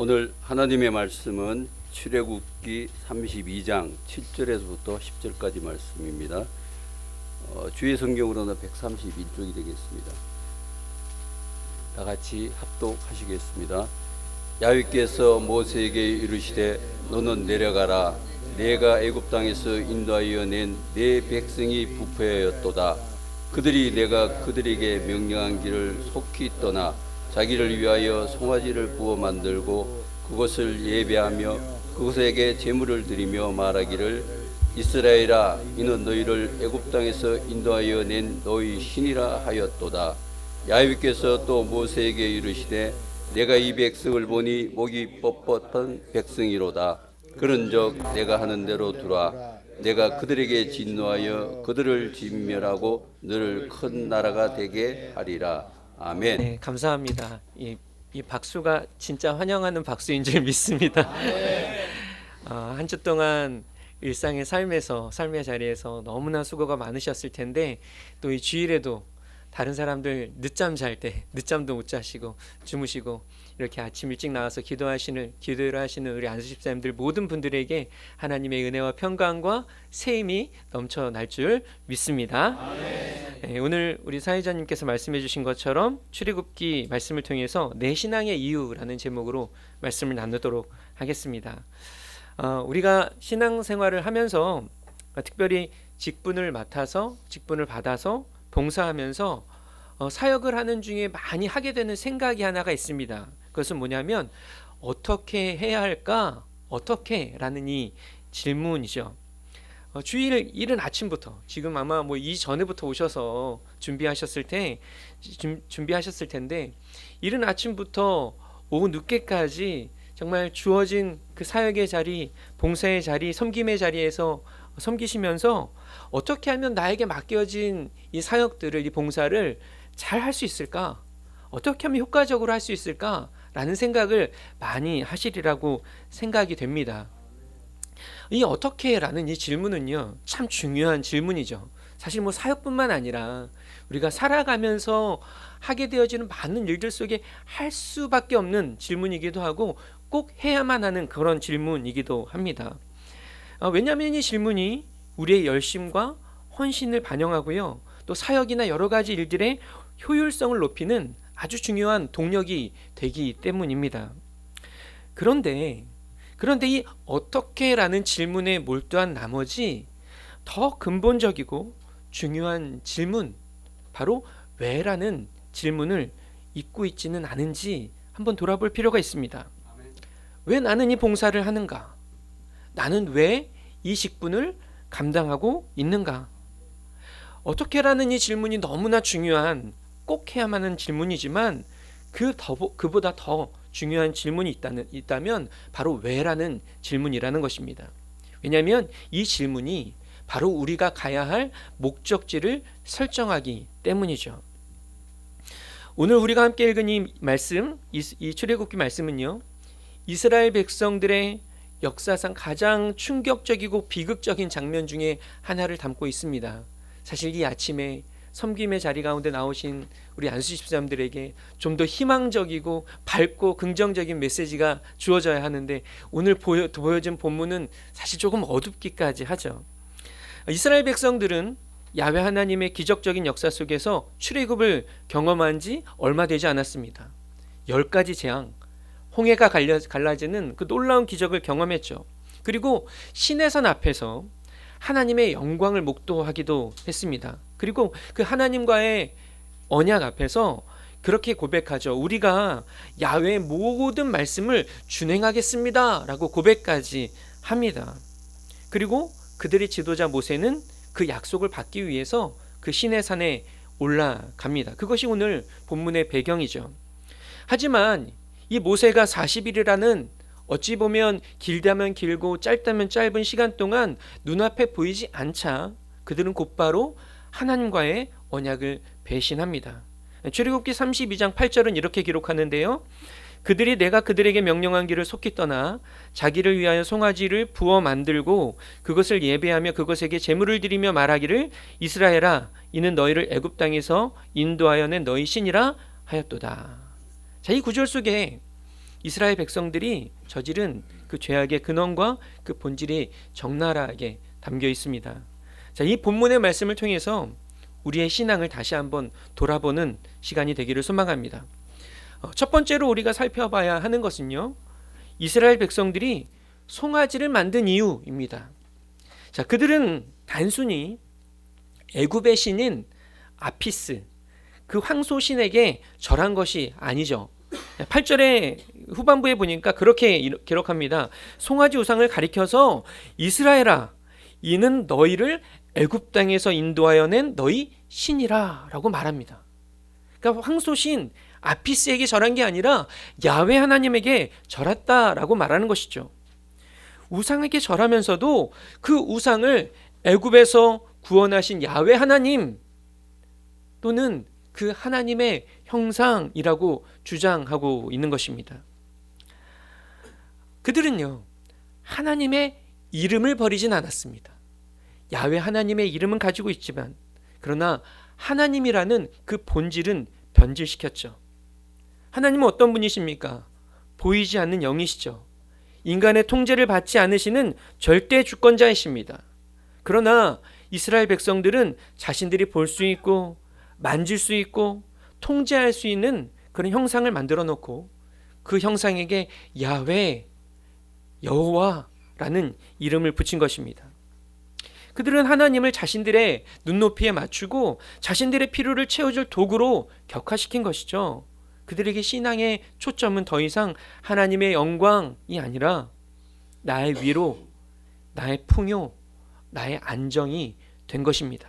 오늘 하나님의 말씀은 출애굽기 32장 7절에서부터 10절까지 말씀입니다. 어, 주의 성경으로는 131쪽이 되겠습니다. 다 같이 합독하시겠습니다. 야훼께서 모세에게 이르시되 너는 내려가라 내가 애굽 땅에서 인도하여 낸 내 백성이 부패하였도다 그들이 내가 그들에게 명령한 길을 속히 떠나 자기를 위하여 송아지를 부어 만들고 그것을 예배하며 그것에게 제물을 드리며 말하기를 이스라엘아 이는 너희를 애굽 땅에서 인도하여 낸 너희 신이라 하였도다. 야훼께서 또 모세에게 이르시되 내가 이 백성을 보니 목이 뻣뻣한 백성이로다. 그런즉 내가 하는 대로 두라. 내가 그들에게 진노하여 그들을 진멸하고 너를 큰 나라가 되게 하리라 아멘 네, 감사합니다. 이, 이 박수가 진짜 환영하는 박수인 줄 믿습니다. 아, 한주 동안 일상의 삶에서 삶의 자리에서 너무나 수고가 많으셨을 텐데 또 이 주일에도 다른 사람들 늦잠 잘 때 늦잠도 못 자시고 주무시고 이렇게 아침 일찍 나와서 기도하시는 기도를 하시는 우리 안수 집사님들 모든 분들에게 하나님의 은혜와 평강과 새 힘이 넘쳐날 줄 믿습니다. 네, 오늘 우리 사회자님께서 말씀해 주신 것처럼 출애굽기 말씀을 통해서 내 신앙의 이유라는 제목으로 말씀을 나누도록 하겠습니다. 어, 우리가 신앙생활을 하면서 어, 특별히 직분을 맡아서 직분을 받아서 봉사하면서 어, 사역을 하는 중에 많이 하게 되는 생각이 하나가 있습니다. 그것은 뭐냐면 어떻게 해야 할까? 어떻게라는 이 질문이죠. 어, 주일 이른 아침부터 지금 아마 뭐 이 전에부터 오셔서 준비하셨을 때 준, 준비하셨을 텐데 이른 아침부터 오후 늦게까지 정말 주어진 그 사역의 자리, 봉사의 자리, 섬김의 자리에서 섬기시면서 어떻게 하면 나에게 맡겨진 이 사역들을 이 봉사를 잘 할 수 있을까? 어떻게 하면 효과적으로 할 수 있을까?라는 생각을 많이 하시리라고 생각이 됩니다. 이 어떻게 라는 이 질문은요 참 중요한 질문이죠. 사실 뭐 사역뿐만 아니라 우리가 살아가면서 하게 되어지는 많은 일들 속에 할 수밖에 없는 질문이기도 하고 꼭 해야만 하는 그런 질문이기도 합니다. 어, 왜냐하면 이 질문이 우리의 열심과 헌신을 반영하고요. 또 사역이나 여러 가지 일들의 효율성을 높이는 아주 중요한 동력이 되기 때문입니다. 그런데 그런데 이 어떻게라는 질문에 몰두한 나머지 더 근본적이고 중요한 질문 바로 왜라는 질문을 잊고 있지는 않은지 한번 돌아볼 필요가 있습니다. 왜 나는 이 봉사를 하는가? 나는 왜이 직분을 감당하고 있는가? 어떻게라는 이 질문이 너무나 중요한 꼭 해야만 하는 질문이지만 그 더, 그보다 더 중요한 질문이 있다는, 있다면 바로 왜라는 질문이라는 것입니다. 왜냐하면 이 질문이 바로 우리가 가야 할 목적지를 설정하기 때문이죠. 오늘 우리가 함께 읽은 이 말씀, 이, 이 출애굽기 말씀은요. 이스라엘 백성들의 역사상 가장 충격적이고 비극적인 장면 중에 하나를 담고 있습니다. 사실 이 아침에 섬김의 자리 가운데 나오신 우리 안수 집사님들에게 좀 더 희망적이고 밝고 긍정적인 메시지가 주어져야 하는데 오늘 보여, 보여진 본문은 사실 조금 어둡기까지 하죠. 이스라엘 백성들은 야외 하나님의 기적적인 역사 속에서 출애굽을 경험한 지 얼마 되지 않았습니다. 열 가지 재앙, 홍해가 갈려, 갈라지는 그 놀라운 기적을 경험했죠. 그리고 시내산 앞에서 하나님의 영광을 목도하기도 했습니다. 그리고 그 하나님과의 언약 앞에서 그렇게 고백하죠. 우리가 야외의 모든 말씀을 준행하겠습니다 라고 고백까지 합니다. 그리고 그들의 지도자 모세는 그 약속을 받기 위해서 그 시내산에 올라갑니다. 그것이 오늘 본문의 배경이죠. 하지만 이 모세가 40일이라는 어찌 보면 길다면 길고 짧다면 짧은 시간 동안 눈앞에 보이지 않자 그들은 곧바로 하나님과의 언약을 배신합니다. 출애굽기 32장 8절은 이렇게 기록하는데요. 그들이 내가 그들에게 명령한 길을 속히 떠나 자기를 위하여 송아지를 부어 만들고 그것을 예배하며 그것에게 제물을 드리며 말하기를 이스라엘아 이는 너희를 애굽 땅에서 인도하여 낸 너희 신이라 하였도다. 자, 이 구절 속에 이스라엘 백성들이 저지른 그 죄악의 근원과 그 본질이 적나라하게 담겨 있습니다. 자, 이 본문의 말씀을 통해서 우리의 신앙을 다시 한번 돌아보는 시간이 되기를 소망합니다. 어, 첫 번째로 우리가 살펴봐야 하는 것은요. 이스라엘 백성들이 송아지를 만든 이유입니다. 자, 그들은 단순히 애굽의 신인 아피스 그 황소 신에게 절한 것이 아니죠. 8절의 후반부에 보니까 그렇게 이- 기록합니다. 송아지 우상을 가리켜서 이스라엘아 이는 너희를 애굽 땅에서 인도하여 낸 너희 신이라라고 말합니다. 그러니까 황소 신 아피스에게 절한 게 아니라 야훼 하나님에게 절했다라고 말하는 것이죠. 우상에게 절하면서도 그 우상을 애굽에서 구원하신 야훼 하나님 또는 그 하나님의 형상이라고 주장하고 있는 것입니다. 그들은요 하나님의 이름을 버리진 않았습니다. 야훼 하나님의 이름은 가지고 있지만 그러나 하나님이라는 그 본질은 변질시켰죠. 하나님은 어떤 분이십니까? 보이지 않는 영이시죠. 인간의 통제를 받지 않으시는 절대 주권자이십니다. 그러나 이스라엘 백성들은 자신들이 볼 수 있고 만질 수 있고 통제할 수 있는 그런 형상을 만들어 놓고 그 형상에게 야훼 여호와라는 이름을 붙인 것입니다. 그들은 하나님을 자신들의 눈높이에 맞추고 자신들의 필요를 채워줄 도구로 격화시킨 것이죠. 그들에게 신앙의 초점은 더 이상 하나님의 영광이 아니라 나의 위로, 나의 풍요, 나의 안정이 된 것입니다.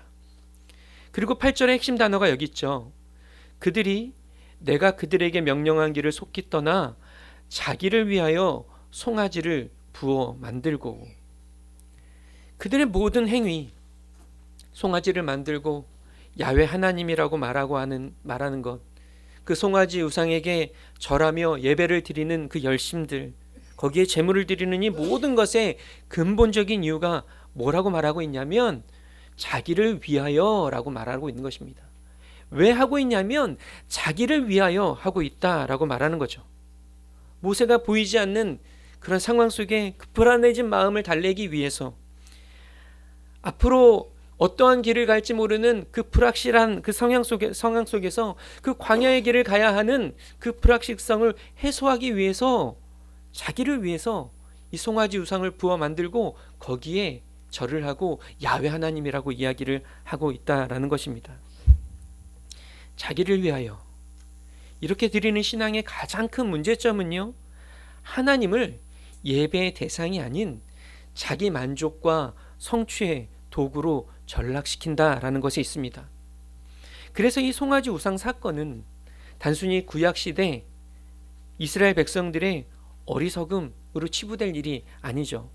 그리고 8절의 핵심 단어가 여기 있죠. 그들이 내가 그들에게 명령한 길을 속기 떠나 자기를 위하여 송아지를 부어 만들고 그들의 모든 행위 송아지를 만들고 야훼 하나님이라고 말하고 하는 말하는 것 그 송아지 우상에게 절하며 예배를 드리는 그 열심들 거기에 제물을 드리는 이 모든 것의 근본적인 이유가 뭐라고 말하고 있냐면 자기를 위하여라고 말하고 있는 것입니다. 왜 하고 있냐면 자기를 위하여 하고 있다라고 말하는 거죠. 모세가 보이지 않는 그런 상황 속에 그 불안해진 마음을 달래기 위해서 앞으로 어떠한 길을 갈지 모르는 그 불확실한 그 성향 속에 성향 속에서 그 광야의 길을 가야 하는 그 불확실성을 해소하기 위해서 자기를 위해서 이 송아지 우상을 부어 만들고 거기에 절을 하고 야훼 하나님이라고 이야기를 하고 있다라는 것입니다. 자기를 위하여 이렇게 드리는 신앙의 가장 큰 문제점은요. 하나님을 예배의 대상이 아닌 자기 만족과 성취의 도구로 전락시킨다라는 것이 있습니다. 그래서 이 송아지 우상 사건은 단순히 구약 시대 이스라엘 백성들의 어리석음으로 치부될 일이 아니죠.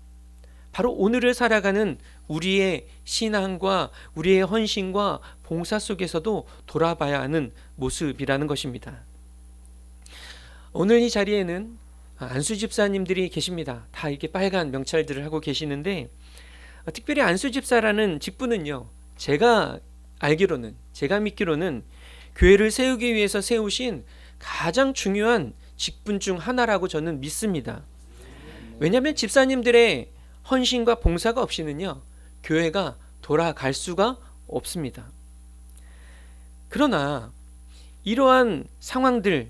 바로 오늘을 살아가는 우리의 신앙과 우리의 헌신과 봉사 속에서도 돌아봐야 하는 모습이라는 것입니다. 오늘 이 자리에는 안수 집사님들이 계십니다. 다 이렇게 빨간 명찰들을 하고 계시는데 어, 특별히 안수 집사라는 직분은요. 제가 알기로는 제가 믿기로는 교회를 세우기 위해서 세우신 가장 중요한 직분 중 하나라고 저는 믿습니다. 왜냐하면 집사님들의 헌신과 봉사가 없이는요 교회가 돌아갈 수가 없습니다. 그러나 이러한 상황들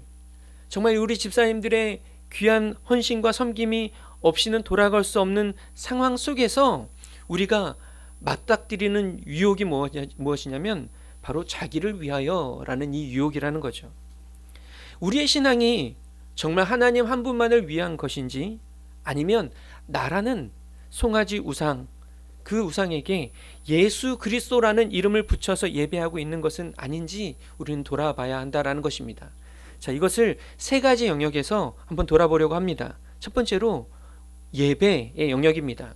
정말 우리 집사님들의 귀한 헌신과 섬김이 없이는 돌아갈 수 없는 상황 속에서 우리가 맞닥뜨리는 유혹이 무엇이냐- 무엇이냐면 바로 자기를 위하여라는 이 유혹이라는 거죠. 우리의 신앙이 정말 하나님 한 분만을 위한 것인지 아니면 나라는 송아지 우상 그 우상에게 예수 그리스도라는 이름을 붙여서 예배하고 있는 것은 아닌지 우리는 돌아봐야 한다라는 것입니다. 자, 이것을 세 가지 영역에서 한번 돌아보려고 합니다. 첫 번째로 예배의 영역입니다.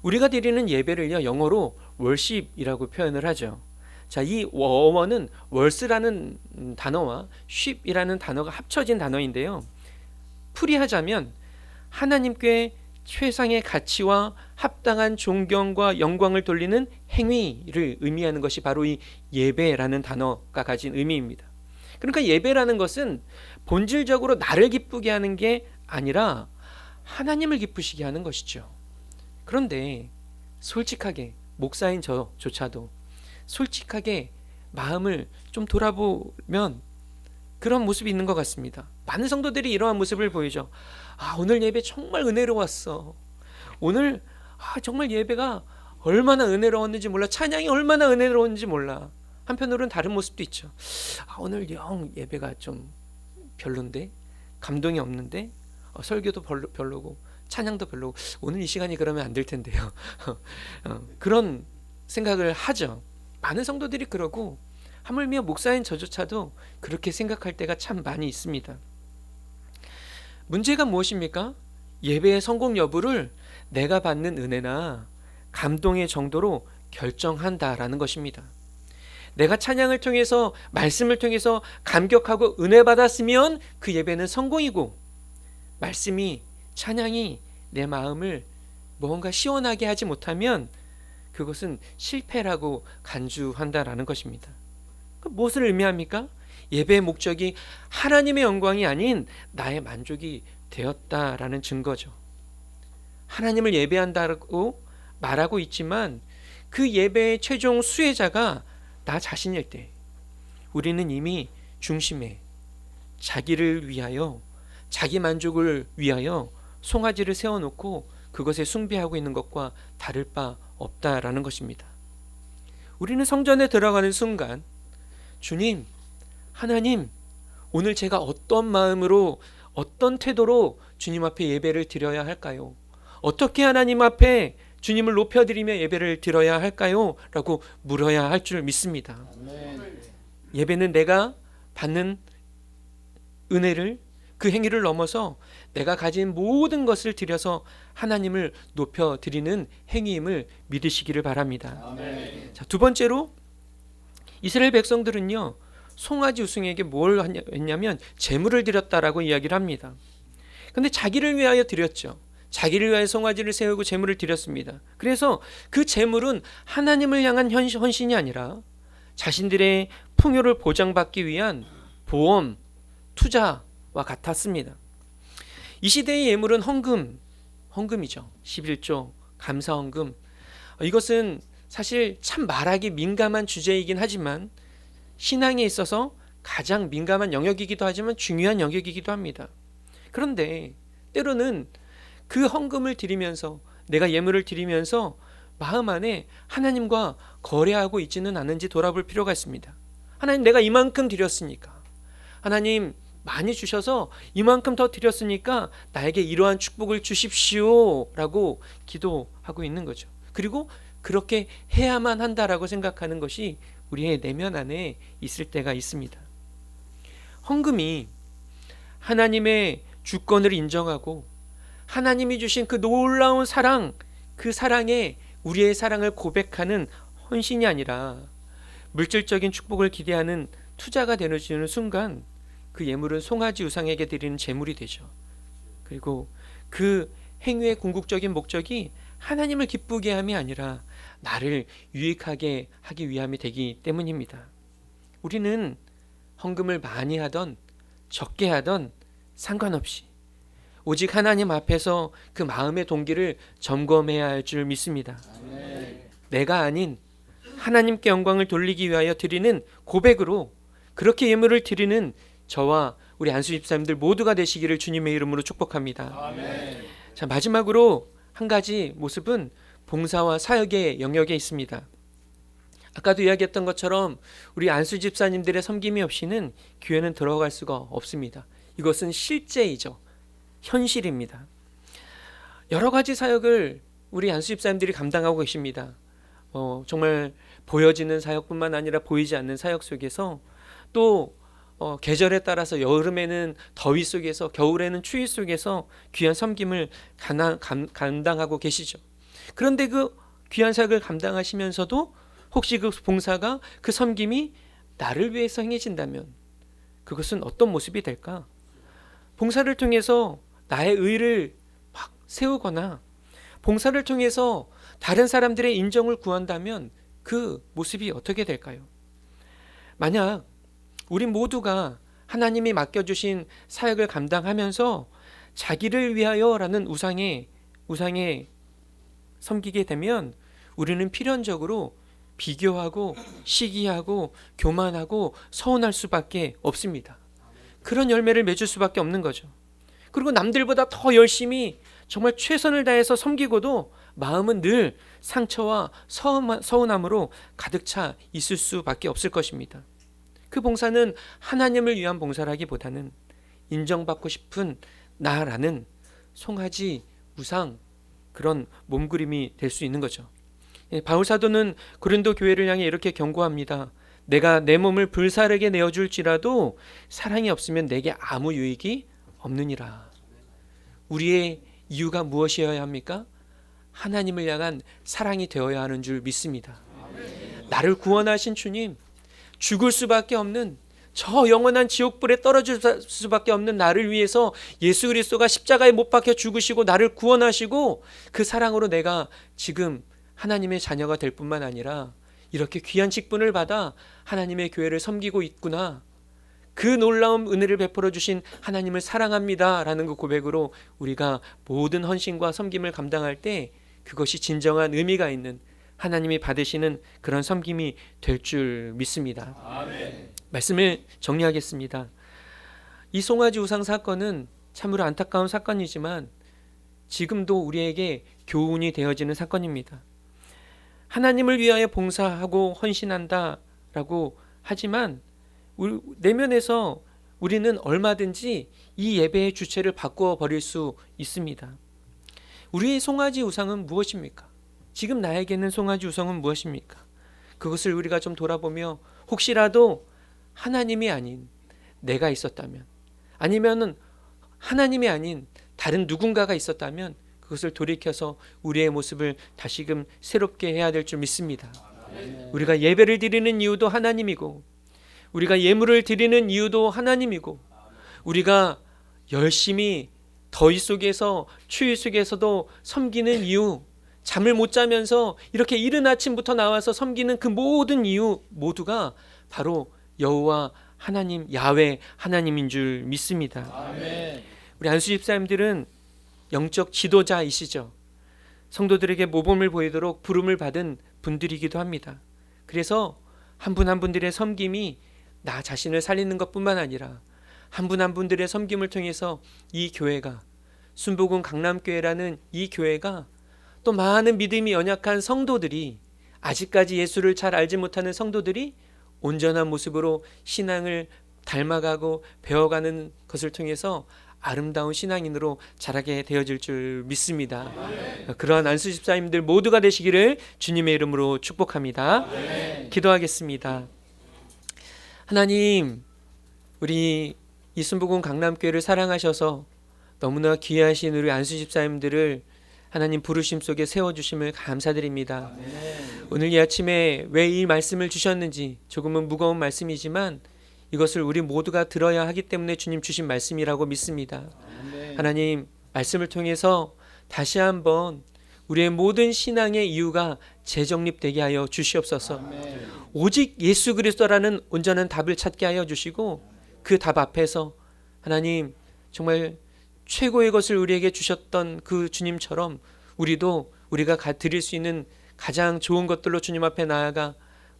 우리가 드리는 예배를요 영어로 월십이라고 표현을 하죠. 자, 이 원어는 월스라는 음, 단어와 쉽이라는 단어가 합쳐진 단어인데요. 풀이하자면 하나님께 최상의 가치와 합당한 존경과 영광을 돌리는 행위를 의미하는 것이 바로 이 예배라는 단어가 가진 의미입니다. 그러니까 예배라는 것은 본질적으로 나를 기쁘게 하는 게 아니라 하나님을 기쁘시게 하는 것이죠. 그런데 솔직하게 목사인 저조차도 솔직하게 마음을 좀 돌아보면 그런 모습이 있는 것 같습니다. 많은 성도들이 이러한 모습을 보이죠. 아, 오늘 예배 정말 은혜로웠어. 오늘 아, 정말 예배가 얼마나 은혜로웠는지 몰라. 찬양이 얼마나 은혜로웠는지 몰라. 한편으로는 다른 모습도 있죠. 아, 오늘 영 예배가 좀 별론데 감동이 없는데 어, 설교도 별로, 별로고 찬양도 별로고 오늘 이 시간이 그러면 안 될 텐데요. 어, 그런 생각을 하죠. 많은 성도들이 그러고 하물며 목사인 저조차도 그렇게 생각할 때가 참 많이 있습니다. 문제가 무엇입니까? 예배의 성공 여부를 내가 받는 은혜나 감동의 정도로 결정한다라는 것입니다. 내가 찬양을 통해서 말씀을 통해서 감격하고 은혜 받았으면 그 예배는 성공이고 말씀이 찬양이 내 마음을 무언가 시원하게 하지 못하면 그것은 실패라고 간주한다라는 것입니다. 그 무엇을 의미합니까? 예배의 목적이 하나님의 영광이 아닌 나의 만족이 되었다라는 증거죠. 하나님을 예배한다고 말하고 있지만 그 예배의 최종 수혜자가 나 자신일 때 우리는 이미 중심에 자기를 위하여 자기 만족을 위하여 송아지를 세워놓고 그것에 숭배하고 있는 것과 다를 바 없다라는 것입니다. 우리는 성전에 들어가는 순간 주님, 하나님, 오늘 제가 어떤 마음으로 어떤 태도로 주님 앞에 예배를 드려야 할까요? 어떻게 하나님 앞에 주님을 높여드리며 예배를 드려야 할까요? 라고 물어야 할 줄 믿습니다. 예배는 내가 받는 은혜를 그 행위를 넘어서 내가 가진 모든 것을 들여서 하나님을 높여 드리는 행위임을 믿으시기를 바랍니다. 자, 두 번째로 이스라엘 백성들은요. 송아지 우승에게 뭘 했냐면 제물을 드렸다라고 이야기를 합니다. 근데 자기를 위하여 드렸죠. 자기를 위하여 송아지를 세우고 제물을 드렸습니다. 그래서 그 제물은 하나님을 향한 헌신- 헌신이 아니라 자신들의 풍요를 보장받기 위한 보험, 투자와 같았습니다. 이 시대의 예물은 헌금, 헌금이죠. 11조, 감사 헌금. 어, 이것은 사실 참 말하기 민감한 주제이긴 하지만 신앙에 있어서 가장 민감한 영역이기도 하지만 중요한 영역이기도 합니다. 그런데 때로는 그 헌금을 드리면서 내가 예물을 드리면서 마음 안에 하나님과 거래하고 있지는 않은지 돌아볼 필요가 있습니다. 하나님 내가 이만큼 드렸으니까 하나님 많이 주셔서 이만큼 더 드렸으니까 나에게 이러한 축복을 주십시오라고 기도하고 있는 거죠. 그리고 그렇게 해야만 한다라고 생각하는 것이 우리의 내면 안에 있을 때가 있습니다. 헌금이 하나님의 주권을 인정하고 하나님이 주신 그 놀라운 사랑, 그 사랑에 우리의 사랑을 고백하는 헌신이 아니라 물질적인 축복을 기대하는 투자가 되어지는 순간 그 예물은 송아지 우상에게 드리는 제물이 되죠. 그리고 그 행위의 궁극적인 목적이 하나님을 기쁘게 함이 아니라 나를 유익하게 하기 위함이 되기 때문입니다. 우리는 헌금을 많이 하던 적게 하던 상관없이 오직 하나님 앞에서 그 마음의 동기를 점검해야 할 줄 믿습니다. 내가 아닌 하나님께 영광을 돌리기 위하여 드리는 고백으로 그렇게 예물을 드리는 저와 우리 안수 집사님들 모두가 되시기를 주님의 이름으로 축복합니다. 자 마지막으로 한 가지 모습은 봉사와 사역의 영역에 있습니다. 아까도 이야기했던 것처럼 우리 안수 집사님들의 섬김이 없이는 교회는 들어갈 수가 없습니다. 이것은 실제이죠. 현실입니다. 여러 가지 사역을 우리 안수 집사님들이 감당하고 계십니다. 어, 정말 보여지는 사역뿐만 아니라 보이지 않는 사역 속에서 또 어, 계절에 따라서 여름에는 더위 속에서 겨울에는 추위 속에서 귀한 섬김을 감당하고 계시죠. 그런데 그 귀한 사역을 감당하시면서도 혹시 그 봉사가 그 섬김이 나를 위해서 행해진다면 그것은 어떤 모습이 될까? 봉사를 통해서 나의 의를 막 세우거나 봉사를 통해서 다른 사람들의 인정을 구한다면 그 모습이 어떻게 될까요? 만약 우리 모두가 하나님이 맡겨주신 사역을 감당하면서 자기를 위하여라는 우상에 우상에 섬기게 되면 우리는 필연적으로 비교하고 시기하고 교만하고 서운할 수밖에 없습니다. 그런 열매를 맺을 수밖에 없는 거죠. 그리고 남들보다 더 열심히 정말 최선을 다해서 섬기고도 마음은 늘 상처와 서운함- 서운함으로 가득 차 있을 수밖에 없을 것입니다. 그 봉사는 하나님을 위한 봉사라기보다는 인정받고 싶은 나라는 송아지 우상 그런 몸부림이 될 수 있는 거죠. 예, 바울 사도는 고린도 교회를 향해 이렇게 경고합니다. 내가 내 몸을 불사르게 내어줄지라도 사랑이 없으면 내게 아무 유익이 없느니라. 우리의 이유가 무엇이어야 합니까? 하나님을 향한 사랑이 되어야 하는 줄 믿습니다. 나를 구원하신 주님, 죽을 수밖에 없는 저 영원한 지옥불에 떨어질 수밖에 없는 나를 위해서 예수 그리스도가 십자가에 못 박혀 죽으시고 나를 구원하시고 그 사랑으로 내가 지금 하나님의 자녀가 될 뿐만 아니라 이렇게 귀한 직분을 받아 하나님의 교회를 섬기고 있구나. 그 놀라운 은혜를 베풀어 주신 하나님을 사랑합니다 라는 그 고백으로 우리가 모든 헌신과 섬김을 감당할 때 그것이 진정한 의미가 있는 하나님이 받으시는 그런 섬김이 될 줄 믿습니다. 말씀을 정리하겠습니다. 이 송아지 우상 사건은 참으로 안타까운 사건이지만 지금도 우리에게 교훈이 되어지는 사건입니다. 하나님을 위하여 봉사하고 헌신한다라고 하지만 우리- 내면에서 우리는 얼마든지 이 예배의 주체를 바꾸어 버릴 수 있습니다. 우리의 송아지 우상은 무엇입니까? 지금 나에게는 송아지 우상은 무엇입니까? 그것을 우리가 좀 돌아보며 혹시라도 하나님이 아닌 내가 있었다면 아니면은 하나님이 아닌 다른 누군가가 있었다면 그것을 돌이켜서 우리의 모습을 다시금 새롭게 해야 될 줄 믿습니다. 우리가 예배를 드리는 이유도 하나님이고 우리가 예물을 드리는 이유도 하나님이고 우리가 열심히 더위 속에서 추위 속에서도 섬기는 이유 잠을 못 자면서 이렇게 이른 아침부터 나와서 섬기는 그 모든 이유 모두가 바로 여호와 하나님 야외 하나님인 줄 믿습니다. 우리 안수 집사님들은 영적 지도자이시죠. 성도들에게 모범을 보이도록 부름을 받은 분들이기도 합니다. 그래서 한 분한 분들의 섬김이 나 자신을 살리는 것뿐만 아니라 한분한 분들의 섬김을 통해서 이 교회가 순복음 강남교회라는 이 교회가 또 많은 믿음이 연약한 성도들이 아직까지 예수를 잘 알지 못하는 성도들이 온전한 모습으로 신앙을 닮아가고 배워가는 것을 통해서 아름다운 신앙인으로 자라게 되어질 줄 믿습니다. 그러한 안수 집사님들 모두가 되시기를 주님의 이름으로 축복합니다. 기도하겠습니다. 하나님, 우리 이순복음 강남교회를 사랑하셔서 너무나 귀하신 우리 안수 집사님들을 하나님 부르심 속에 세워주심을 감사드립니다. 오늘 이 아침에 왜 이 말씀을 주셨는지 조금은 무거운 말씀이지만 이것을 우리 모두가 들어야 하기 때문에 주님 주신 말씀이라고 믿습니다. 하나님 말씀을 통해서 다시 한번 우리의 모든 신앙의 이유가 재정립되게 하여 주시옵소서. 오직 예수 그리스도라는 온전한 답을 찾게 하여 주시고 그 답 앞에서 하나님 정말 최고의 것을 우리에게 주셨던 그 주님처럼 우리도 우리가 가 드릴 수 있는 가장 좋은 것들로 주님 앞에 나아가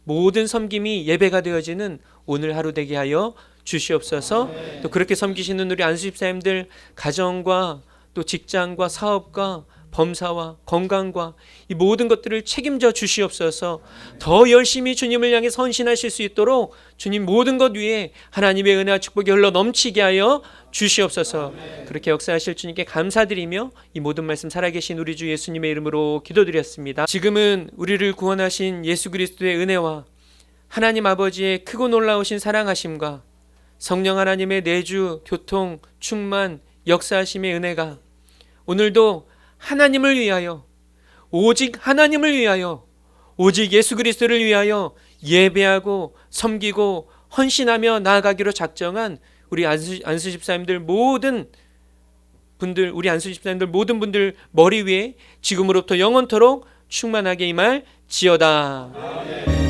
모든 섬김이 예배가 되어지는 오늘 하루 되게 하여 주시옵소서. 또 그렇게 섬기시는 우리 안수 집사님들 가정과 또 직장과 사업과 범사와 건강과 이 모든 것들을 책임져 주시옵소서. 더 열심히 주님을 향해 선신하실 수 있도록 주님 모든 것 위에 하나님의 은혜와 축복이 흘러 넘치게 하여 주시옵소서. 그렇게 역사하실 주님께 감사드리며 이 모든 말씀 살아계신 우리 주 예수님의 이름으로 기도드렸습니다. 지금은 우리를 구원하신 예수 그리스도의 은혜와 하나님 아버지의 크고 놀라우신 사랑하심과 성령 하나님의 내주 교통 충만 역사하심의 은혜가 오늘도 하나님을 위하여 오직 하나님을 위하여 오직 예수 그리스도를 위하여 예배하고 섬기고 헌신하며 나아가기로 작정한 우리 안수, 안수 집사님들 모든 분들 우리 안수 집사님들 모든 분들 머리 위에 지금으로부터 영원토록 충만하게 임할 지어다.